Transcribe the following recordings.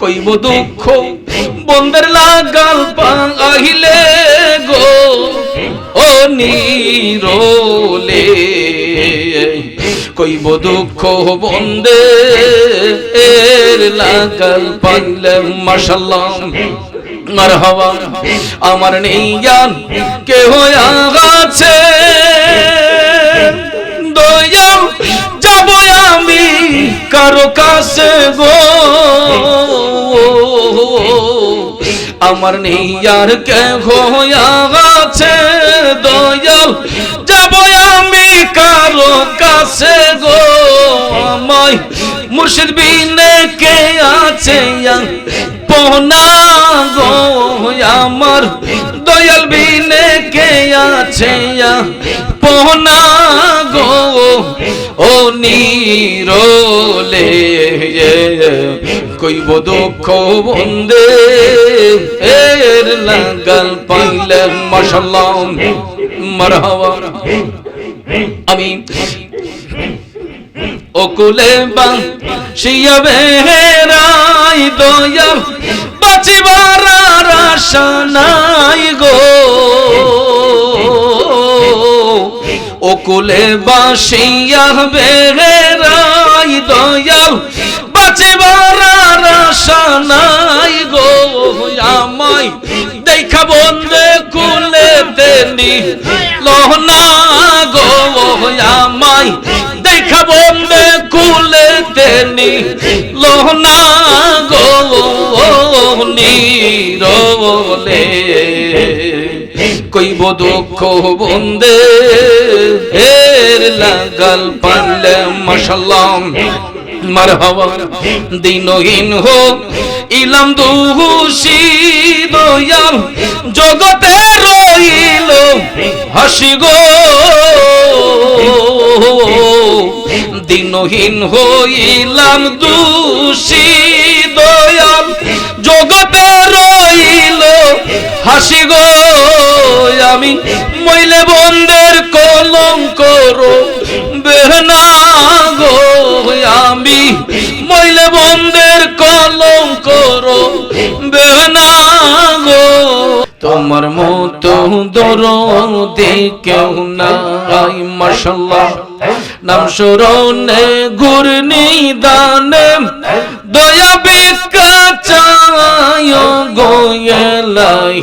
কইব দুঃখ বন্ধের লাগাল পাহিলে গো, ও নিরোলে। কইব দুঃখ বন্দে এর লাগাল পাইলে, মাশাল্লাহ হওয়া আমার নেই জ্ঞান কেহ আছে কারও কাছে গো। আমার নেই আর কেহ আছে, দয়াল। যাব আমি কারও কাছে গো। আমায় মুর্শিদ বিনে কে আছে পোনা আমার দয়াল বিনে কে আছে পোনা গো। ও কইব দুঃখ বন্দে। এর লাগাল পাইলে মাশাল্লাহ মারহাবা। আমি ওকুলে বাং শিয়া বেহেরাই দয়া বাঁচিবার আশা নাই গো। ওকুলে বাসিয়া দয়াল বাঁচিবার আর আশা নাই গো আমায়। দেখা বন্ধে কুলে তেনি লহনা গো আমায়। দেখা বন্ধে কুলে তেনি লহনা গো নিরলে। কইব দুঃখ বন্দে এর লাগাল পারলে, মাশাল্লাহ। মারহাবা দিনহীন হো ইলাম দুহুসি দয়াল জগতে রইল, হাসি গো। দিনহীন হইলাম দোষী দয়াল জগতে রইল, হাসি গো। আমি মইলে বন্ধের কলম করো বেহনা গো। আমি মইলে বন্ধের কলম করো গো। তোমার মতো দরদে কেউ নাই, মাশাল্লাহ। নাম স্মরণে, ঘূর্ণি দানে, দয়া বিকা চায় গোয়েলাহিয়ে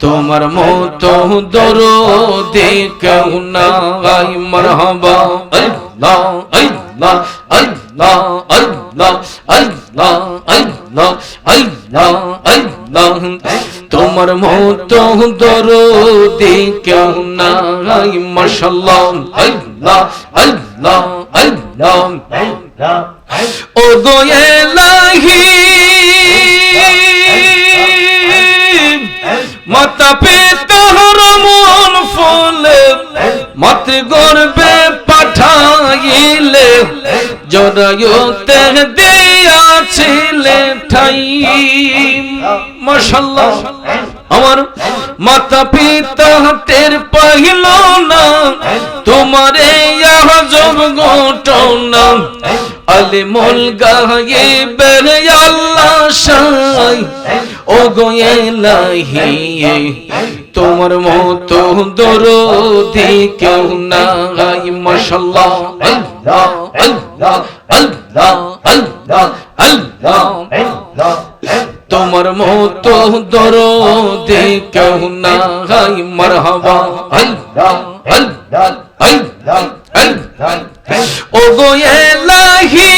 তোমার মতো দরদে কেউ নাই, মারহাবা। আল্লাহ আল্লাহ আল্লাহ। আল্লাহ আল্লাহ আল্লাহ আল্লাহ আল্লাহ তোমার মতো দরদি কেউ নাই মাশাল্লাহ আল্লাহ আল্লাহ আল্লাহ। ও গোয়েলাহি মাতা পিতার মন ফলে মত গর্বে পাঠাইলে জরায়ুতে দিয়াছিলে ঠাই মাশাল্লাহ আমার মাতা পিতা টের পাইল না, তোমার আজব ঘটনা। আলিমুল গায়েবে আল্লাহ সাই ও গোয়েলাহি তোমার মতো দরদি কেউ নাই মাশাল্লাহ আল্লাহ আল্লাহ আল্লাহ আল্লাহ আল্লাহ তোমার মতো দরদি কেউ নাই, মারহাবা। আল্লাহ আল্লাহ আল্লাহ আল্লাহ ও গোয়েলাহি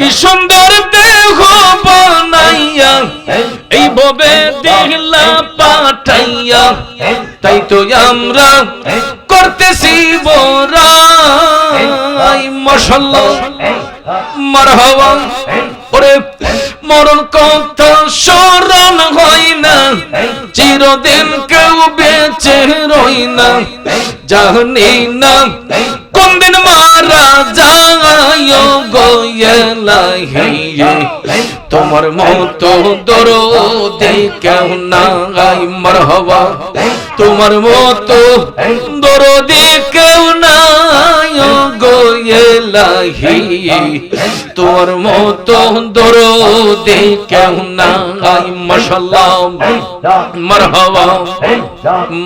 কি সুন্দর দেহ বানাইয়া এই ববে দেখলা পাঠাইয়া তাই তো আমরা করতেছি বরাই মশাল্লা মারহাবা। ওরে মরণ কথা স্মরণ হয় না। চিরদিন কেউ বেঁচে রই না। জানি না। কোন দিন মারা যায় গোয়েলাহিয়ে তোমার মতো দরদি কেউ নাই, মারহাবা। তোমার মতো দরদি কেউ নাই গো তোমার মতো দরদি কেউ নাই, মাশাল্লাহ, মারহাবা,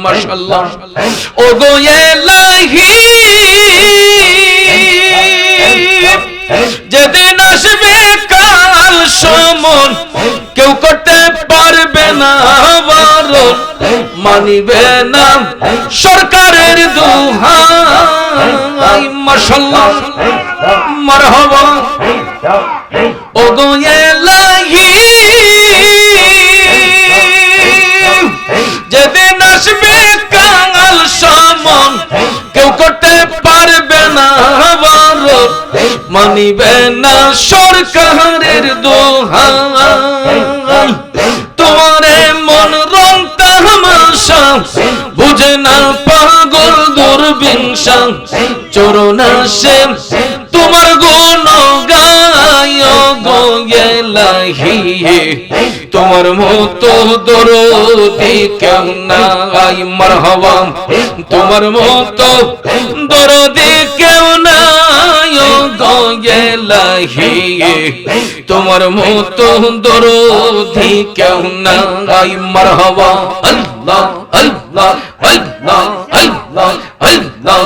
মাশাল্লাহ। ও গো এলাহি। যেদিন আসবে কাল সমন কেউ করতে পারবে না বারণ মানিবে না সরকারের দুহাই মাশাল্লাহ মারহাবা ও গো এলাহি মানিবে না সরকারের দোহাই। তোমারে মন রং তামাশা বুঝে না পাগল দুর্বিংসা চরণা সে। তোমার গুণ গায় গো তোমার মতো দরদি কেউ নাই, মারহাবা। তোমার মতো দরদি গো তোমার মতো দরদি কেউ নাই, মারহাবা। আল্লাহ আল্লাহ আল্লাহ আল্লাহ আল্লাহ।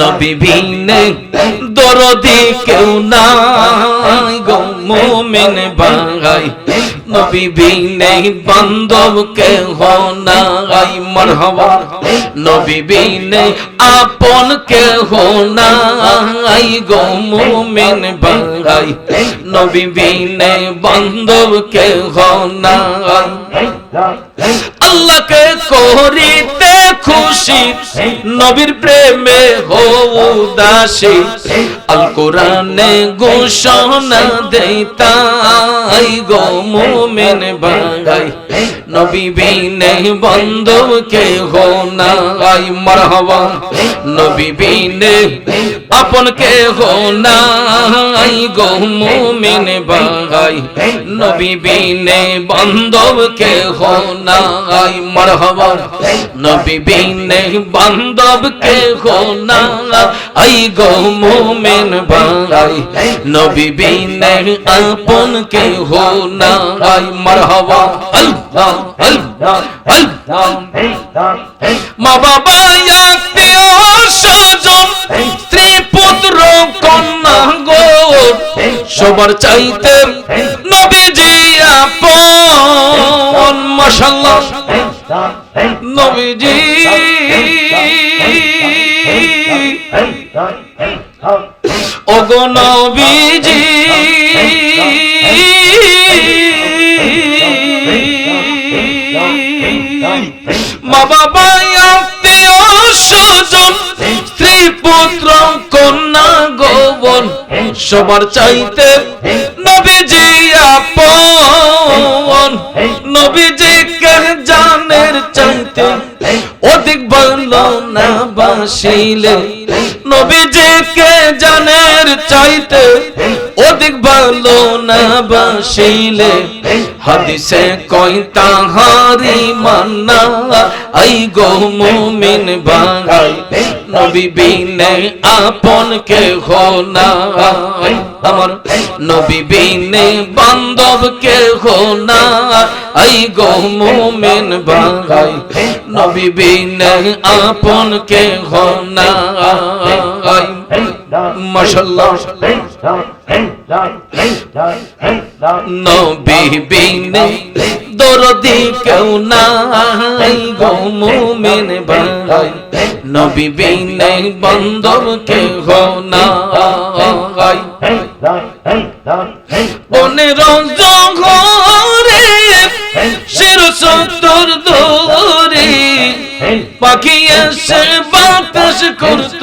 নবী বিনে দরদি কেউ নাই গো, মোমেন ভাই নবী বিনে বান্ধব কেহ নাই, মরহবা। নবী বিনে আপন কেহ নাই গো মোমেন ভাই। নবী বিনে বান্ধব কেহ নাই। আল্লাহকে করিতে খুশি, নবীর প্রেমে হো উদাসী। আল কোরআনে ঘোষণা দেই তাই গো মুমিন ভাই। নবী বিনে বন্ধব কে হো নাই, মারহাবা। নবী বিনে আপন কে হো নাই গো মুমিন ভাই। নবী বিনে বন্ধব কে হো নাই, মারহাবা। নবী বিনে বান্ধব কে হো না আই গো মুমিন ভাই। নবী বিনে আপন কে হো না আই মারহাবা। মা বাবা আত্মীয় স্বজন স্ত্রী পুত্র কন্যা গো। সবার চাইতে নবীজি আপন মাশাল্লাহ নবীজি। ওগো নবীজি। মা বাবা আত্মীয় স্বজন স্ত্রী পুত্র কন্যা, গোবন, সবার চাইতে নবীজি আপন। নবীজি কে জানের চাইতে অধিক ভালো না বাসিলে। নবীজি কে জানের চাইতে অধিক ভালো না বাসিলে। হাদিসে কই তাহারি মান্না আই গো মুমিন ভাই নবী বিনে আপন কে হো না আমার নবী বিনে বান্ধব কে হো না আই গো মুমিন ভাই নবী বিনে আপন কে হো না মাশাল্লাহ নবী বিনে দরদি কেউ নাই গো মুমিন ভাই। নবী বিনে বান্ধব কেহ নাই। বনের জঘরে শির সত্তর দৌড়ে পাখি এসে বাতাস করত।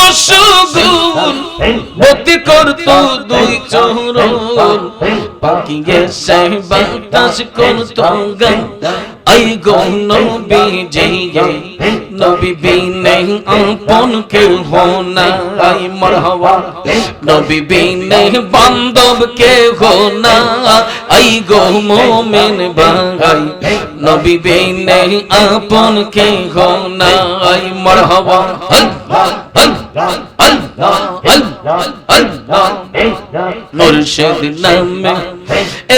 পশুগুল ভক্তি করত দুই চরণ পাখি এসে বাতাস করত গান আই গো নবী জিয়ে নবী বিনে আপন কেউ না আই মারহাবা নবী বিনে বান্ধব কেউ না আই গো মোমেন ভাই নবী বিনে আপন কেউ না আই মারহাবা আল্লাহ আল্লাহ মুর্শিদ নামে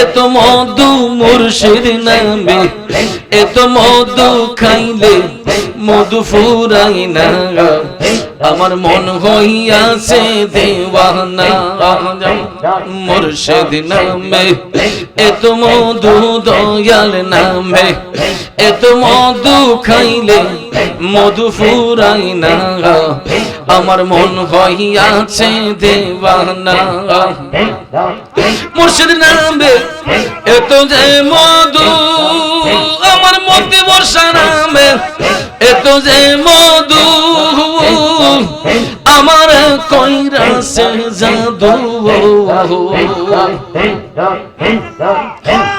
এত মধু মুর্শিদ নামে এত মধু খাইলে মধু ফুরাই না। আমার মন হইয়াছে দেওয়ানা, মুর্শিদ নামে এত মধু দয়াল নামে এত মধু খাইলে মধু ফুরাই না। আমার মন হইয়াছে দেওয়ানা। মুর্শিদ নামে এত যে মধু আমার বর্ষা নামে, এত যে মধু আমার কইরা সে জাদু।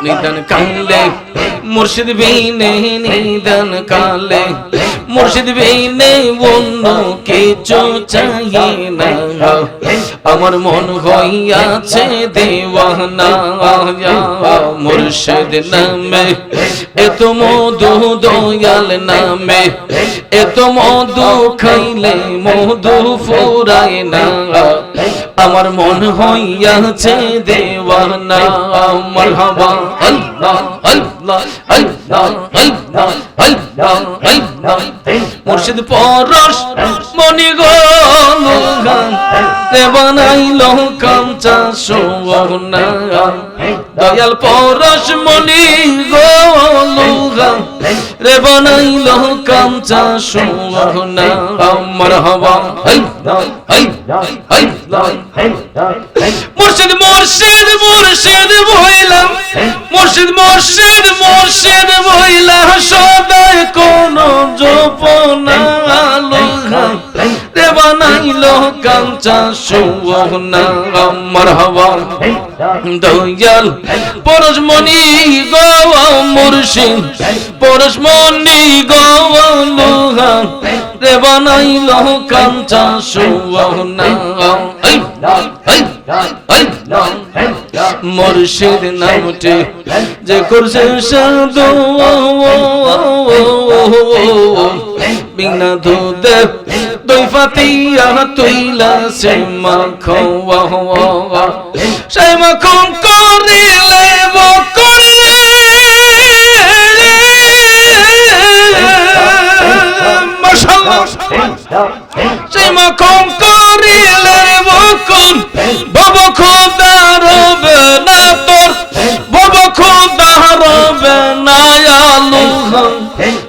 নিদান কালে, মুর্শিদ বিনে নিদান কালে, মুর্শিদ বিনে অন্য কিছু চাই না। আমার মন হইয়াছে দেওয়ানা। মুর্শিদ নামে এত মধু দয়াল নামে এত মধু খাইলে মধু ফুরায় না। আমার মন হইয়াছে দেওয়ানা মারহাবা আল্লাহ আল্লাহ আল্লাহ আল্লাহ আল্লাহ আল্লাহ। মুর্শিদ পরশ, মনি গো বানাইল কাঞ্চা সোনা দয়াল পরশ, মনি গো রে বানাইল কাঞ্চা সোনা মুর্শিদ মুর্শিদ মুর্শিদ বইলাম মুর্শিদ মুর্শিদ মুর্শিদ বইলা সদায় কোন জপনা লোহা রে বানাইল কাঞ্চা সুবহনা মারহাবা দয়াল পরশমণি গো মুর্শিদ পরশমণি গো লোহা রে বানাইল কাঞ্চা আই মুর্শিদ নামটি যে করছে সাধু বিনা দুধে দুই ফাতিয়া তুইলা সে মাখো সে মাখন করিলে বকরিলে মাশাআল্লাহ সেই মাখন করিলে বকুন ভব খোদা রবে না তোর ভব খোদা রবে না আলু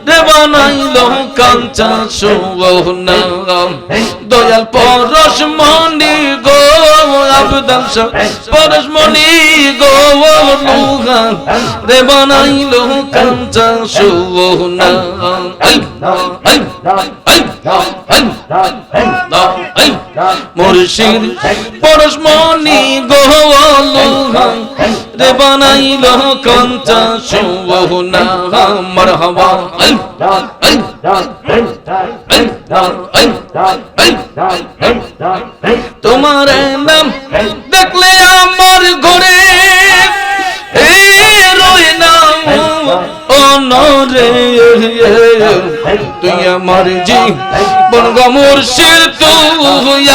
দেবানাইল কাঞ্চা সুবহনা দয়াল পরশ মনি গো। আবদাল পরশ মনি গো লুহা দেবানাইল কাঞ্চা সুবহনা মুর্শিদ পরশমণি গোলুহা রে বানাইল কঞ্চা সুবহনা মারহাবা। তোমার নাম দেখলে আমার ঘরে রই অনরে, তুই আমার জি বনগ মুর্শিদ, তুই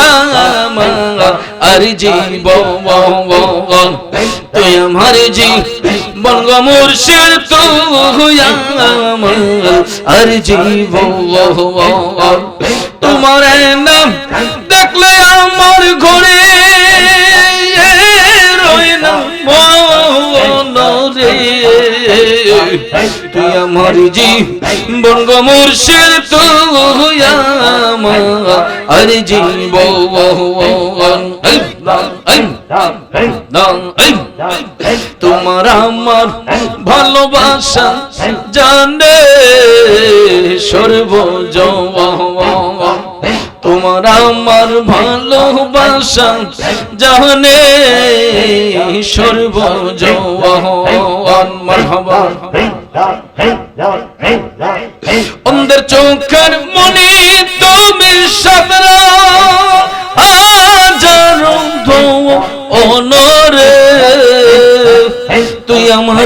আমার আর জীব, তুই আমার জি বনগ মুর্শিদ, তুই আমার আর জীব। তোমার নাম দেখলে আমার ঘরে তুই আমার জি বঙ্গ মুর্শিদ তুই আমার আর তোমার আমার ভালোবাসা জানে সর্বজ তোমার আমার ভালোবাসা জানে সর্বজ মারহাবা অন্ধের চোখের মনে তুমি সাদরা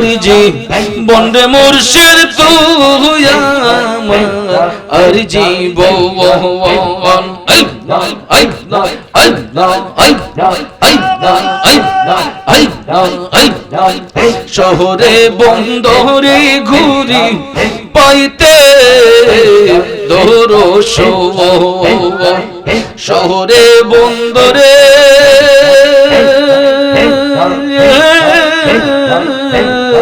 যে বন্ডে মুর্শিদ তুই আমার, আর জীবন আল্লাহ আল্লাহ আল্লাহ আল্লাহ আল্লাহ আল্লাহ আল্লাহ শহরে বন্দরে ঘুরি পাইতে দোরো শহরে বন্দরে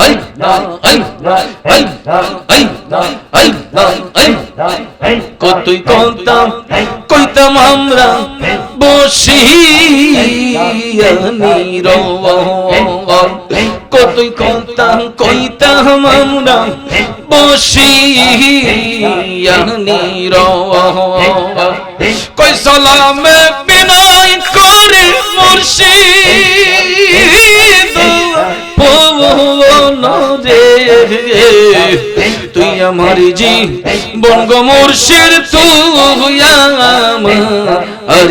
আল্লাহ আল্লাহ আল্লাহ আল্লাহ আল্লাহ কতই কইতাম কইতাম আমরা বসিয়া নীরব কতই কইতাম কইতাম আমরা, বসিয়া নীরব। কই সালামে বিনয় করে মুর্শিদ পবন রে। তুই আমার জি, বঙ্গ মুর্শিদ, তুই আমার আর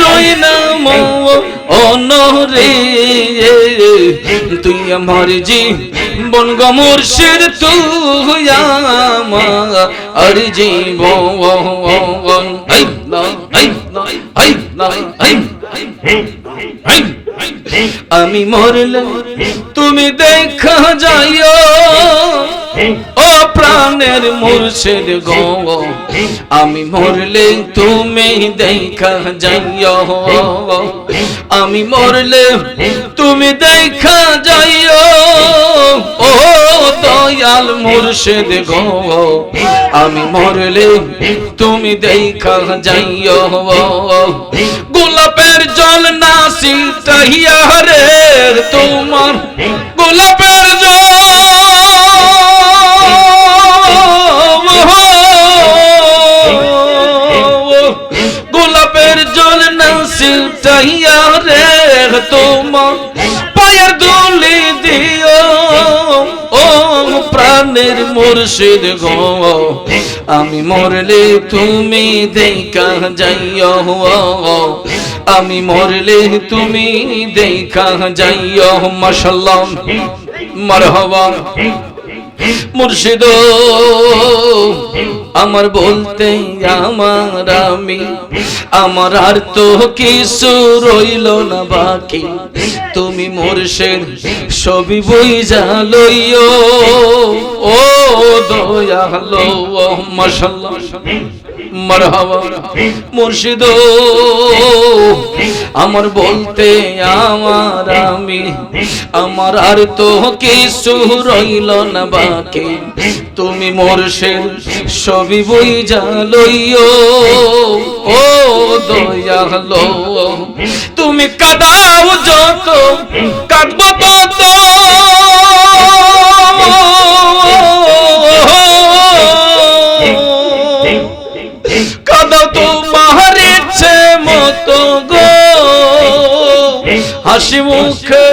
রই নাম অনরে তুই আমার জি বনগ মুর্শিদ তুই আমার আর আই আল্লাহ আল্লাহ আল্লাহ আল্লাহ আমি মরলে তুমি দেখা যাইও। ও প্রাণের মুর্শিদ গো, আমি মরলে তুমি দেখা যাইও। আমি মরলে তুমি দেখা যাইও। ও দয়াল মুর্শিদ গো, আমি মরলে তুমি দেখা যাইও। গোলাপের জল নাসি তাহিয়া রে তোমার গোলাপের গোলাপের জল নাসি তাহিয়া রে তোমার পায়ের দুলি দিও। ও প্রাণের মুর্শিদ গো। আমি মরলে তুমি দেখা যাইও। আমি মরলে তুমি দেখা যাইও মাশাল্লাহ মারহাবা। মুর্শিদ, আমার বলতে আমার আমি, আমার আর তো কিছু রইল না বাকি। তুমি মুর্শিদ, সবই বই লইও। ও দয়ালো মাশাল্লাহ মুর্শিদ আমার বলতে আমার আমি, আমার আর তো কিছু রইল না বাকি। তুমি মুর্শিদ, সবই বই লইও। ও দয়ালো, তুমি কাদাও যত, কাঁদবো তত। গো। হাসি মুখে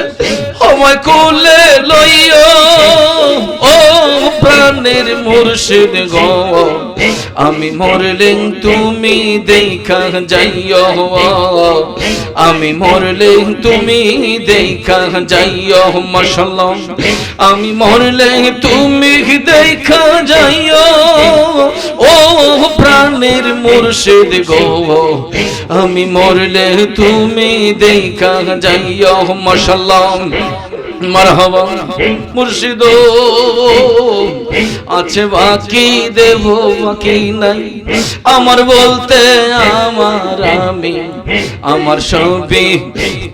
আমায় কোলে লইও। ও প্রাণের মুর্শিদ গো। আমি মরলে তুমি দেখা যাইও আমি মরলে তুমি দেখা যাইও মশাল্লাহ আমি মরলে তুমি দেখা যাইও ও প্রাণের মুর্শিদ গো। আমি মরলে তুমি দেখা যাইও মশাল্লাহ মারহাবা মুর্শিদ। আছে বাকি দেব বাকি নাই। আমার বলতে আমার আমি আমার সবই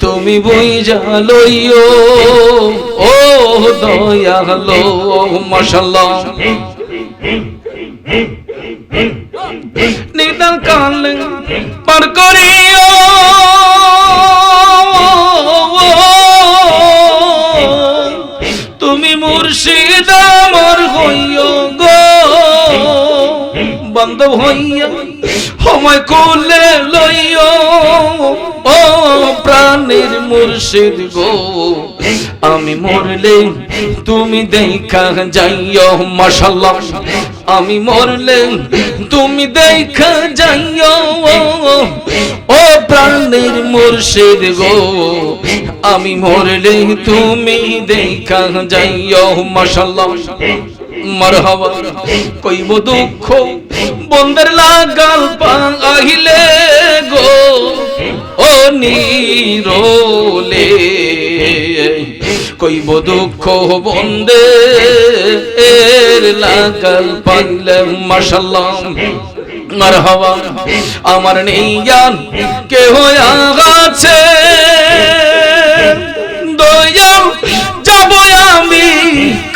তুমি বই লইও। ও দয়া হলো মশাল্লাহ নিদান কাল পার করিও। বান্ধব হইয়া সময় কোলে লইও। ও প্রাণের মুর্শিদ গো, আমি মরলে তুমি দেখা যাইও মাশাল্লাহ আমি মরলে তুমি দেখা যাইও। ও প্রাণের মুর্শিদ গো, আমি মরলে তুমি দেখা যাইও মাশাল্লাহ মারহাবা, কইব দুঃখ বন্দের লাগাল আহিলে গো, ও নিরোলে। কইব দুঃখ বন্দে এর লাগাল পাইলে, মাশাল্লাহ, মারহাবা। আমার নেইয়ান কে হয়ে আছে দয়াল যাব আমি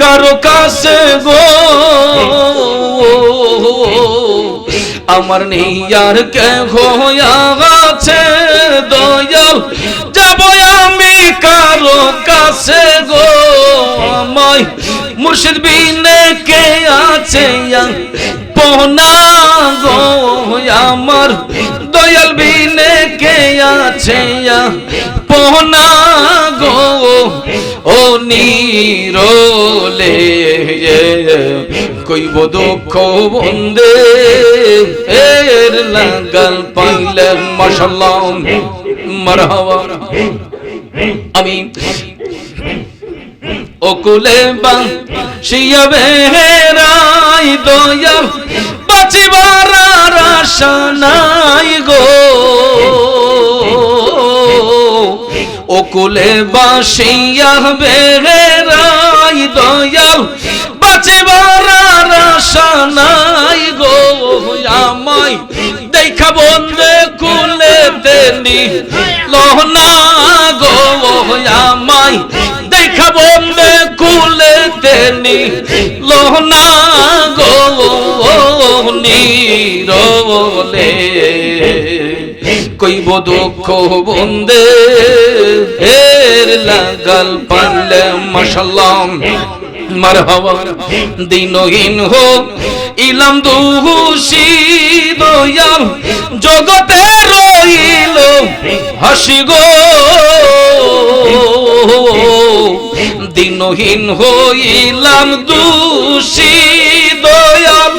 কারও কাছে গো। আমার নেই আর কে আছে দয়াল, যাব আমি কারও কাছে গো। আমায় মুর্শিদ বিনে কে আছে পোনা গো? আমার দয়াল বিনে কে আছে পোনা গো? ও নিরোলে কইব দুঃখ বন্দে এর লাগাল পাইলে মাশাল্লাহ মারহাবা। আমি ওকুলে বাং শিয়া বেহেরাই দয়া, বাঁচিবার আশা নাই গো। ওকুলে বাসিয়া বেহেরাই আশা নাই গো আমায়। দেখা বন্ধে কুলে তেনি লহনা গো আমায়। দেখা বন্ধে কুলে তেনি লহনা গো নিরলে কইব দুঃখ বন্দে এর লাগাল পারলে মাশাল্লাহ মারহাবা। দিনহীন হো ইলাম দুহুসি দয়াল, জগতে রইল হাসি গো। দিনহীন হইলাম দোষী দয়াল,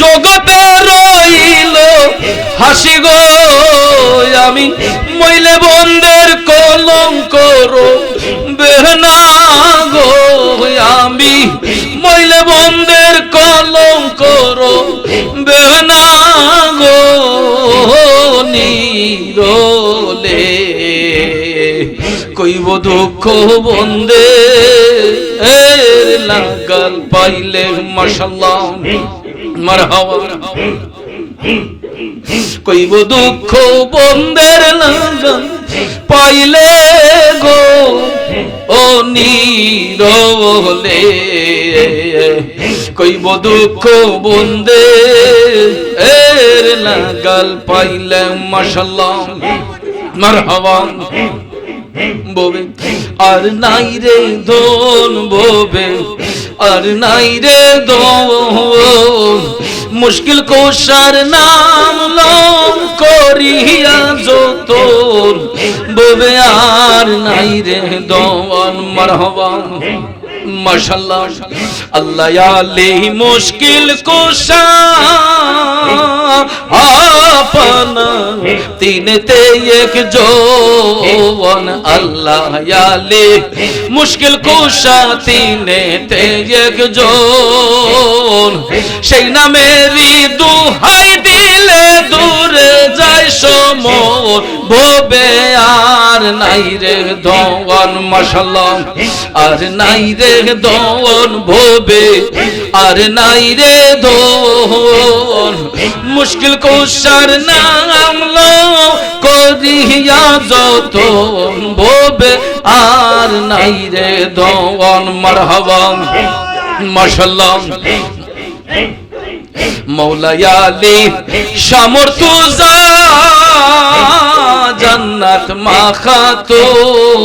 জগতে রইল হাসি গো। আমি মইলে কলম করো। বেহনা গো, আমি মইলে বন্দের কলম করো। বেহনা গো, নিরলে। কইব দুঃখ বন্দে লাগাল পাইলে, মাশাল্লাহ মারহাবা। কইব দুঃখ বন্দের লাগাল পাইলে গো ও নিরলে কইব দুঃখ বন্দে এর লাগাল পাইলে মাশাল্লাহ মারহাবা। ববে, আর নাই রে দোন ববে, আর নাই রে দোন মুশকিল কোষার নাম লম করিয়া যতন। ববে, আর নাই রে দন মারহাবা। মাশাল্লাহ, আল্লাহ আলি মুশকিল কোষা আপনা তিনতে এক জোন আল্লাহ ইয়ালি। মুশকিল কুশা তিনতে এক জোন সেই নামেরই দুহাই দিলে দূরে। যায় সম ভবে আর নাই রে দন মাশাল্লাহ। আর নাই রে দন ভবে আর নাই রে দন মুশকিল কৌশার নাম করিয়া যতন ভবে আর নাই রে দন মারহাবা। মাশাল্লাহ। মৌলায়ালি সামর তুজা জান্নাত মাখাতুন।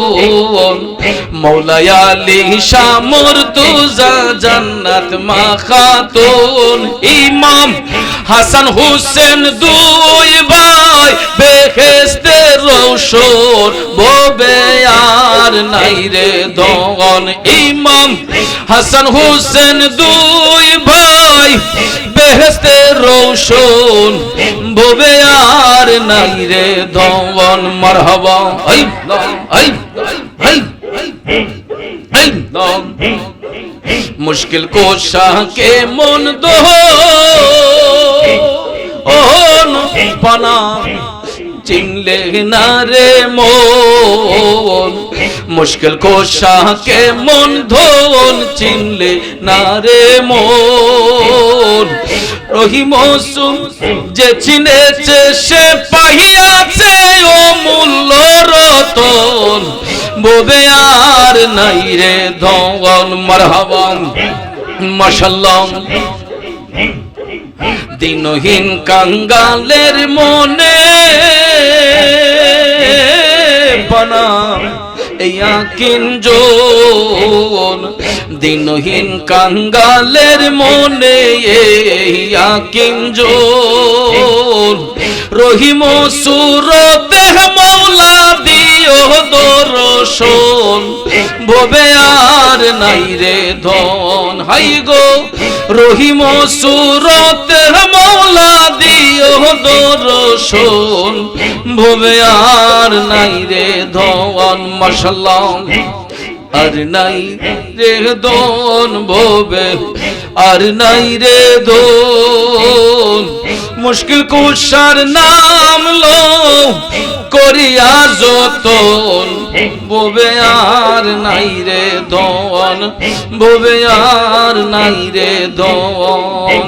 মৌলায়ালি সামর তুজা জান্নাত মাখাতুন। ইমাম হাসান হুসেন দুই ভাই বেহেস্তে রৌশন ববে আর নাই রে দন ইমাম হাসান হুসেন দুই ভাই বেহেস্তে রৌশন ববে আর নাই রে দন মারহাবা। মুশকিল কোশা কে মন দো ওন পানা, চিনলে না রে মন। মুশকিল কোশা কে মন ধন, চিনলে না রে মন। রহিম যে চিনেছে সে পাহিয়াছে ও মূল্য রতন। বোবে আর নাই রে ধন, মারহাবান মাশাল্লাহ দিনহীন কাঙ্গালের মনে বানা ইয়া কিঞ্জন দিনহীন কাঙ্গালের মনে ইয়া কিঞ্জন রহিম সুরতে মৌলা দিও দর্শন, ভবে আর নাই রে ধন। হাই গো, রহিম সুরতে দর্শন ভবে আর নাই রে ধন মশাল্লাহ। আর নাই রে দন ভবে আর নাই রে দোন মুশকিল কুশার নাম লো করিয়া যতন ববে আর নাই রে দন ববে আর নাই রে দন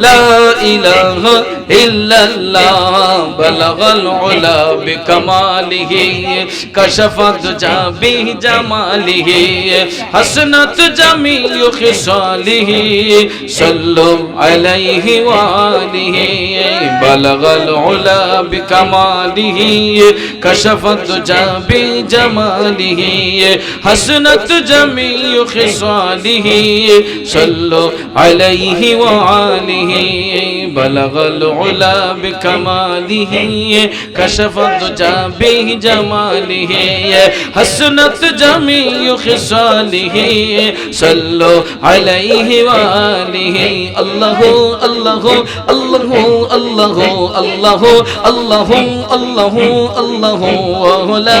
لا إله إلا الله. بلغ العلا بكماله. كشف الدجى بجماله. حسنت جميع خصاله. صلوا عليه وآله. بلغ العلا بكماله. كشف الدجى بجماله. حسنت جميع خصاله. صلوا عليه وآله. بلغ العلا بكماله كشف الدجى بجماله حسنت جميع خصاله صلوا عليه وآله الله الله الله الله الله الله الله الله الله لا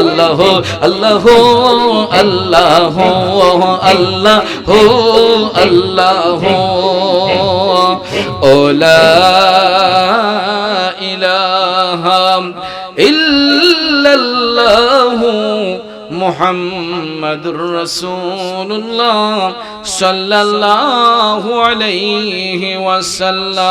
আল্লাহ আল্লাহ আল্লাহ আল্লাহ আল্লাহ। ওলা ইলাহা ইল্লাল্লাহু মুহাম্মাদুর রাসূলুল্লাহ সাল্লাল্লাহু আলাইহি ওয়াসাল্লাম।